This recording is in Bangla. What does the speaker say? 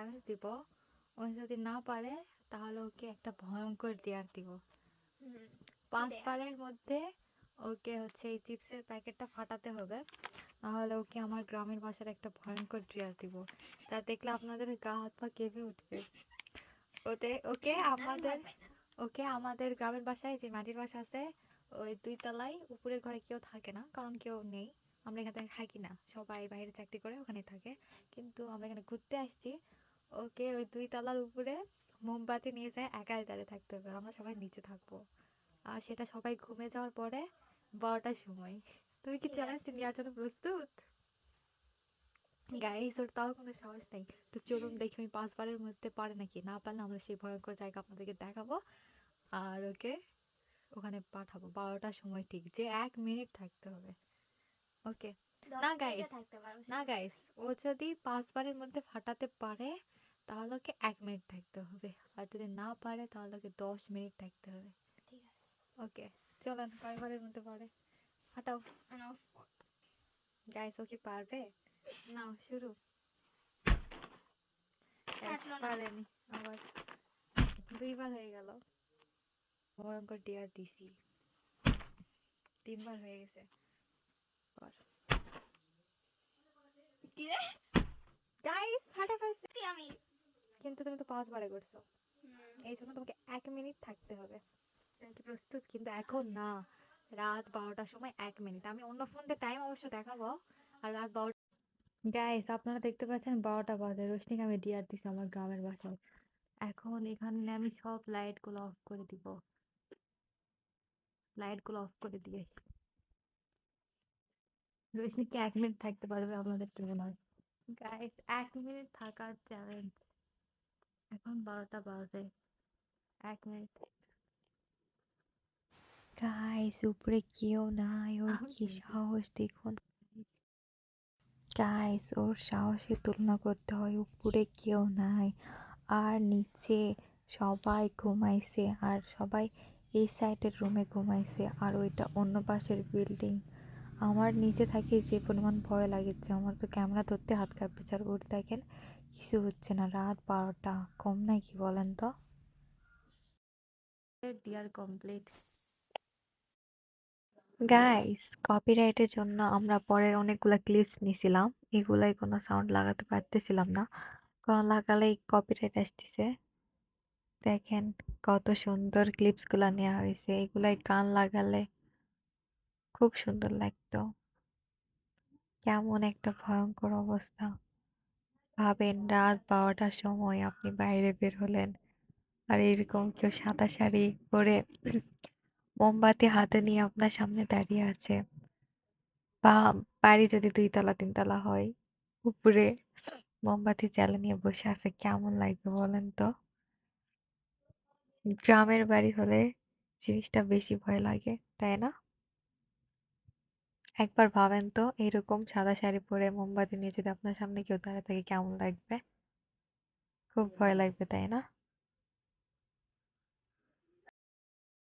চ্যালেঞ্জ দিব। ও যদি না পারে তাহলে ওকে একটা ভয়ঙ্কর ডেয়ার দিব। পাঁচ? পারের মধ্যে ওকে হচ্ছে এই চিপসের প্যাকেটটা ফাটাতে হবে। নাহলে ওকে আমার গ্রামের বাসার একটা ভয়ঙ্কর ডেয়ার দিব। যা দেখলে আপনাদের গা হাত পা কেঁপে উঠবে। ওতে ওকে আমাদের। ওকে আমাদের গ্রামের বাসায় যে মাটির বাসা আছে ওই দুই তলায় উপরের ঘরে কেউ থাকে না কারণ কেউ নেই। আমরা এখানে থাকি না। সবাই বাইরে চাকরি করে ওখানে থাকে। কিন্তু আমরা এখানে ঘুরতে আসছি। ওকে ওই দুই তলার উপরে মোমবাতি নিয়ে যায় একাই দাঁড়িয়ে থাকতে হবে। আমরা সবাই নিচে থাকব। আর সেটা সবাই ঘুমে যাওয়ার পরে বারোটার সময়। তুমি কি চ্যালেঞ্জটি নেওয়ার জন্য প্রস্তুত? গাইস ওর তাও কোনো সাহস নেই। তো চলুন দেখি আমি পাঁচবারের মধ্যে পারে নাকি? না পারলে আমরা সেই ভয়ঙ্কর জায়গা আপনাদেরকে দেখাবো। আর ওকে ওখানে পাঠাবো। বারোটার সময় ঠিক যে এক মিনিট থাকতে হবে। ওকে না, পারো, না গাইস ও যদি পাঁচবারের মধ্যে ফাটাতে পারে তাহলে ওকে এক মিনিট থাকতে হবে। আর যদি না পারে তাহলে ওকে দশ মিনিট থাকতে হবে। ঠিক আছে। ওকে চলেন কয়বারের মধ্যে পারে ফাটাও নাও। গাইস ও কি পারবে? নাও শুরু। পারেনি আবার দুইবার হয়ে গেল। ভয়ঙ্কর ডিয়ার দিছি তিনবার হয়ে গেছে? গাইস ফাটা ফেলছে আমি? কিন্তু তুমি তো পাঁচবারে করছ। এই জন্য তোমাকে এক মিনিট থাকতে হবে। তুমি কি প্রস্তুত? কিন্তু এখন না। রাত বারোটার সময় এক মিনিট। আমি অন্য ফোন দিয়ে টাইম অবশ্য দেখাবো। আর রাত বারোটা গাইস আপনারা দেখতে পাচ্ছেন বারোটা বাজে। রোশনিকে আমি ডিয়ার দিছি আমার গ্রামের বাসায়। এখন এখানে আমি সব লাইটগুলো অফ করে দিব। লাইটগুলো অফ করে দিয়ে রোশনি কি এক মিনিট থাকতে পারবে আপনাদের কি মনে হয় গাইস এক মিনিট থাকার চ্যালেঞ্জ এখন বারোটা বাজে। এক মিনিট। গাইস উপরে কেউ নাই ওর কি সাহস দেখুন। গাইস ওর সাহসের তুলনা করতে হয় উপরে কেউ নাই। আর নিচে সবাই ঘুমাইছে আর সবাই এই সাইডের রুমে ঘুমাইছে আর ওইটা অন্য পাশের বিল্ডিং আমার নিচে থাকি যে পরিমাণ ভয় লাগেছে আমার তো ক্যামেরা ধরতে হাত কাঁপছে আর ওর দেখেন কিছু হচ্ছে না রাত বারোটা কম নাই কি বলেন তো? ডিয়ার কমপ্লিট গাইস কপিরাইটের জন্য আমরা পরের অনেকগুলা ক্লিপস নিছিলাম এগুলাই কোনো সাউন্ড লাগাতে পারতেছিলাম না কারণ লাগালেই কপিরাইট আসতেছে। দেখেন কত সুন্দর ক্লিপসগুলা নেওয়া হয়েছে এগুলাই গান লাগালে খুব সুন্দর লাগতো। কেমন একটা ভয়ঙ্কর অবস্থা। ভাবেন রাত বারোটার সময় আপনি বাইরে বের হলেন আর এরকম কেউ সাদা শাড়ি পরে মোমবাতি হাতে নিয়ে আপনার সামনে দাঁড়িয়ে আছে বা বাড়ি যদি দুই তলা তিন তলা হয়, উপরে মোমবাতি জ্বালিয়ে বসে আছে, কেমন লাগবে বলেন তো? গ্রামের বাড়ি হলে জিনিসটা বেশি ভয় লাগে, তাই না? একবার ভাবেন তো, এরকম সাদা শাড়ি পরে মোমবাতি নিয়ে যদি আপনার সামনে কেউ দাঁড়িয়ে থাকে, কেমন লাগবে? খুব ভয় লাগবে, তাই না?